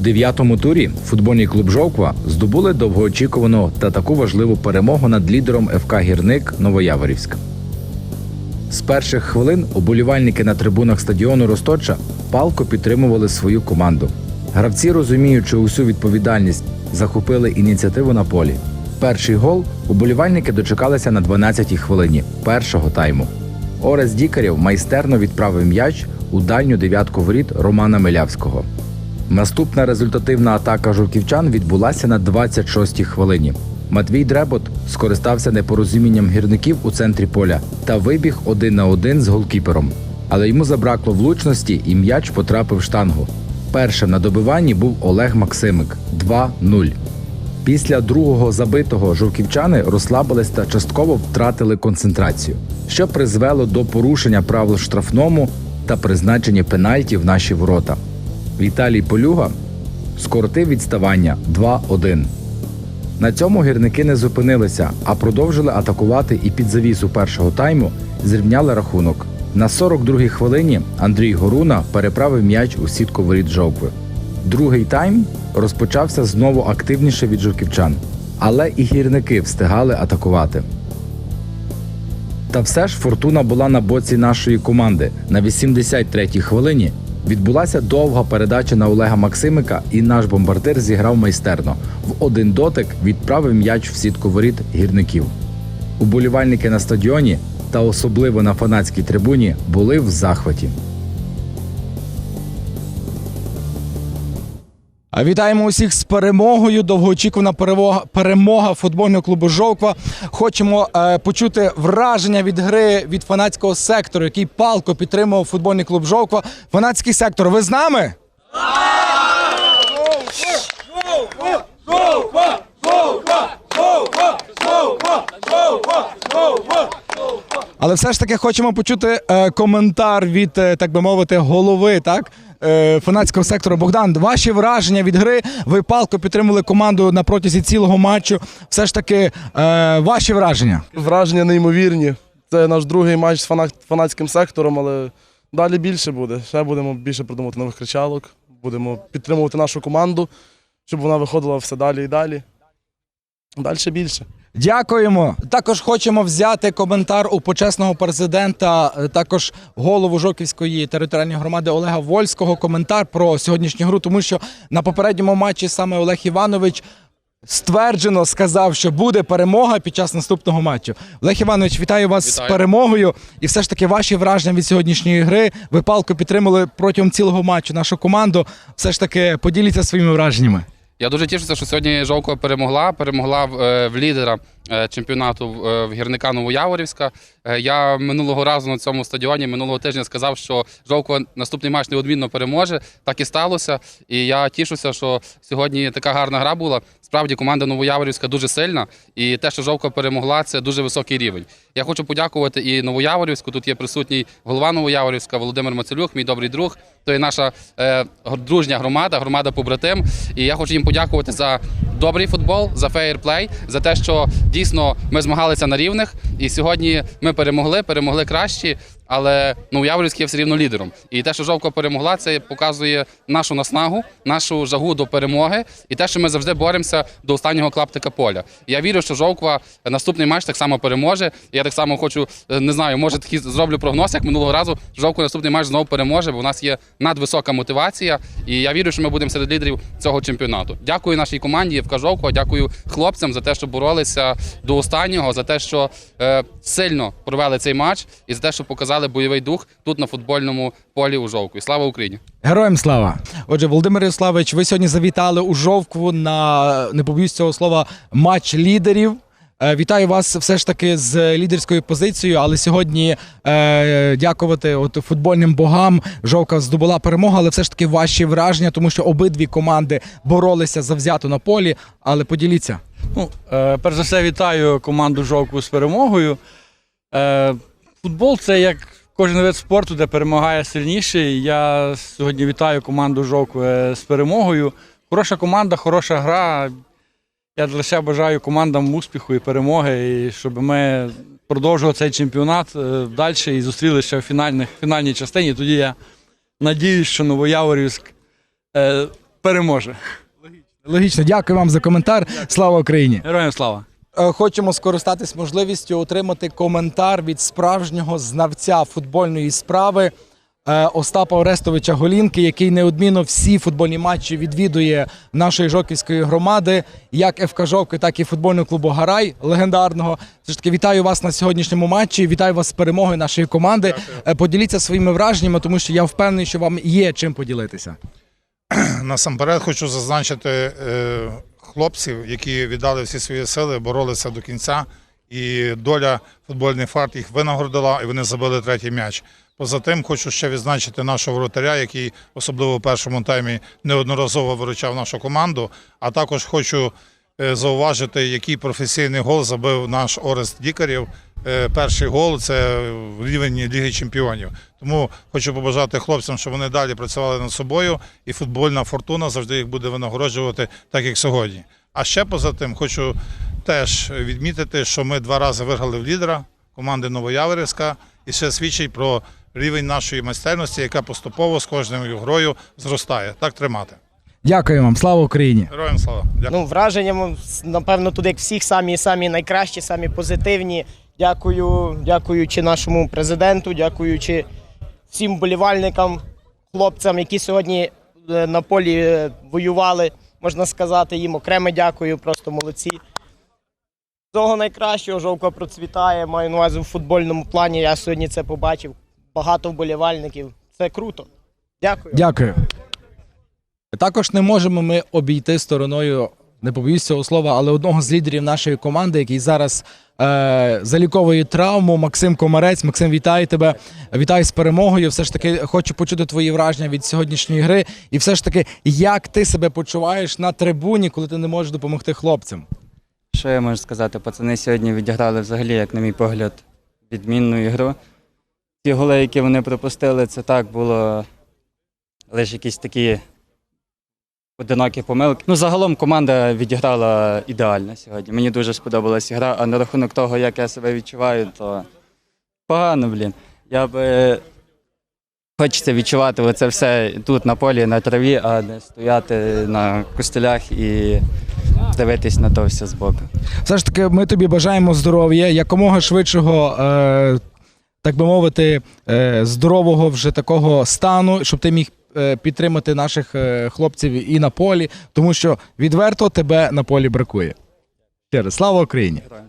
У дев'ятому турі футбольний клуб Жовква здобули довгоочікувану та таку важливу перемогу над лідером ФК Гірник Новояворівськ. З перших хвилин уболівальники на трибунах стадіону Росточа палко підтримували свою команду. Гравці, розуміючи усю відповідальність, захопили ініціативу на полі. Перший гол уболівальники дочекалися на 12-й хвилині першого тайму. Орес Дікарєв майстерно відправив м'яч у дальню дев'ятку воріт Романа Милявського. Наступна результативна атака жовківчан відбулася на 26-й хвилині. Матвій Дребот скористався непорозумінням гірників у центрі поля та вибіг один на один з голкіпером. Але йому забракло влучності і м'яч потрапив в штангу. Першим на добиванні був Олег Максимик 2-0. Після другого забитого жовківчани розслабились та частково втратили концентрацію, що призвело до порушення правил штрафному та призначення пенальті в наші ворота. Віталій Полюга скоротив відставання 2-1. На цьому гірники не зупинилися, а продовжили атакувати і під завісу першого тайму зрівняли рахунок. На 42-й хвилині Андрій Горуна переправив м'яч у сітку воріт жовкви. Другий тайм розпочався знову активніше від жовківчан, але і гірники встигали атакувати. Та все ж фортуна була на боці нашої команди. На 83-й хвилині відбулася довга передача на Олега Максимика, і наш бомбардир зіграв майстерно. В один дотик відправив м'яч в сітку воріт гірників. Уболівальники на стадіоні та особливо на фанатській трибуні були в захваті. Вітаємо усіх з перемогою. Довгоочікувана перемога, перемога футбольного клубу Жовква. Хочемо е, почути враження від гри від фанатського сектору, який палко підтримував футбольний клуб Жовква. Фанатський сектор, ви з нами? Але все ж таки хочемо почути е, коментар від, е, так би мовити, голови так, фанатського сектору. Богдан, ваші враження від гри. Ви палко підтримали команду на протязі цілого матчу. Все ж таки, е, ваші враження. Враження неймовірні. Це наш другий матч з фанатським сектором, але далі більше буде. Ще будемо більше придумувати нових кричалок, будемо підтримувати нашу команду, щоб вона виходила все далі і далі. Далі більше. Дякуємо. Також хочемо взяти коментар у почесного президента, е, також голову Жоківської територіальної громади Олега Вольського. Коментар про сьогоднішню гру, тому що на попередньому матчі саме Олег Іванович. Стверджено сказав, що буде перемога під час наступного матчу. Олег Іванович, вітаю вас Вітаю. з перемогою. І все ж таки ваші враження від сьогоднішньої гри. Ви палко підтримали протягом цілого матчу нашу команду. Все ж таки поділіться своїми враженнями. Я дуже тішуся, що сьогодні Жовкова перемогла. Перемогла в, е, в лідера чемпіонату в, е, гірника Новояворівська. Е, Я минулого разу на цьому стадіоні минулого тижня сказав, що Жовкова наступний матч неодмінно переможе. Так і сталося. І я тішуся, що сьогодні така гарна гра була. Справді команда Новояворівська дуже сильна, і те, що Жовкова перемогла, це дуже високий рівень. Я хочу подякувати і Новояворівську. Тут є присутній голова Новояворівська Володимир Мацелюк, мій добрий друг. То є наша е, дружня громада, громада побратим. І я хочу їм подякувати за добрий футбол, за фейерплей, за те, що дійсно ми змагалися на рівних. І сьогодні ми перемогли, перемогли кращі. Але ну, Яворівський є все рівно лідером. І те, що Жовко перемогла, це показує нашу наснагу, нашу жагу до перемоги і те, що ми завжди боремося до останнього клаптика поля. Я вірю, що Жовква наступний матч так само переможе. Я так само хочу, е, не знаю, може такий зроблю прогноз, як минулого разу. Жовква наступний матч знову переможе, бо у нас є надвисока мотивація. І я вірю, що ми будемо серед лідерів цього чемпіонату. Дякую нашій команді ФК Жовква, дякую хлопцям за те, що боролися до останнього, за те, що е, сильно провели цей матч, і за те, що показали бойовий дух тут на футбольному полі у Жовку. І слава Україні! Героям слава! Отже, Володимир Ярославович, ви сьогодні завітали у Жовкву на не побоюсь цього слова матч лідерів. Е, Вітаю вас все ж таки з лідерською позицією, але сьогодні е, дякувати от футбольним богам. Жовка здобула перемогу, але все ж таки ваші враження, тому що обидві команди боролися завзято на полі. Але поділіться. Ну, е, перш за все, вітаю команду Жовку з перемогою. Е, футбол це як кожен вид спорту, де перемагає сильніший. Я сьогодні вітаю команду Жовку е, з перемогою. Хороша команда, хороша гра. Я лише бажаю командам успіху і перемоги, і щоб ми продовжували цей чемпіонат е, далі і зустрілися в фінальних, фінальній частині. Тоді я надіюсь, що Новояворівськ е, переможе. Логічно, дякую вам за коментар. Слава Україні! Героям слава! Е, Хочемо скористатись можливістю отримати коментар від справжнього знавця футбольної справи е, Остапа Орестовича Голінки, який неодмінно всі футбольні матчі відвідує нашої жоківської громади, як ФК Жовки, так і футбольного клубу Гарай легендарного. Все ж таки, вітаю вас на сьогоднішньому матчі. Вітаю вас з перемогою нашої команди. Е, Поділіться своїми враженнями, тому що я впевнений, що вам є чим поділитися. Насамперед хочу зазначити хлопців, які віддали всі свої сили, боролися до кінця. І доля футбольних фарт їх винагородила, і вони забили третій м'яч. Поза тим, хочу ще відзначити нашого воротаря, який особливо в першому таймі неодноразово виручав нашу команду. А також хочу зауважити, який професійний гол забив наш Орест Дікарєв. Е, Перший гол це в рівні Ліги Чемпіонів. Тому хочу побажати хлопцям, щоб вони далі працювали над собою, і футбольна фортуна завжди їх буде винагороджувати, так як сьогодні. А ще поза тим, хочу теж відмітити, що ми два рази виграли в лідера команди Новояворівська, і ще свідчить про рівень нашої майстерності, яка поступово з кожною грою зростає. Так тримати. Дякую вам, слава Україні! Героям слава! Дякую. Ну, враження, напевно, тут як всіх самі самі найкращі, самі позитивні. Дякую, дякуючи нашому президенту, дякуючи всім болівальникам, хлопцям, які сьогодні е, на полі е, воювали, можна сказати, їм окремо дякую, просто молодці. Всього найкращого, жовка процвітає, маю на увазі в футбольному плані. Я сьогодні це побачив. Багато вболівальників. Це круто. Дякую. Дякую. Також не можемо ми обійти стороною, не побоюсь цього слова, але одного з лідерів нашої команди, який зараз е, заліковує травму, Максим Комарець. Максим, вітаю тебе. Вітаю з перемогою. Все ж таки хочу почути твої враження від сьогоднішньої гри. І все ж таки, як ти себе почуваєш на трибуні, коли ти не можеш допомогти хлопцям? Що я можу сказати? Пацани сьогодні відіграли взагалі, як на мій погляд, відмінну ігру. Ті голи, які вони пропустили, це так було лише якісь такі одинокі помилки. Ну, загалом команда відіграла ідеально сьогодні. Мені дуже сподобалась гра, а на рахунок того, як я себе відчуваю, то погано, блін. Я би хочеться відчувати оце все тут на полі, на траві, а не стояти на костелях і дивитись на то все збоку. Все ж таки, ми тобі бажаємо здоров'я, якомога швидшого, е, так би мовити, е, здорового вже такого стану, щоб ти міг підтримати наших е, хлопців і на полі, тому що відверто тебе на полі бракує. Ще слава Україні! Героям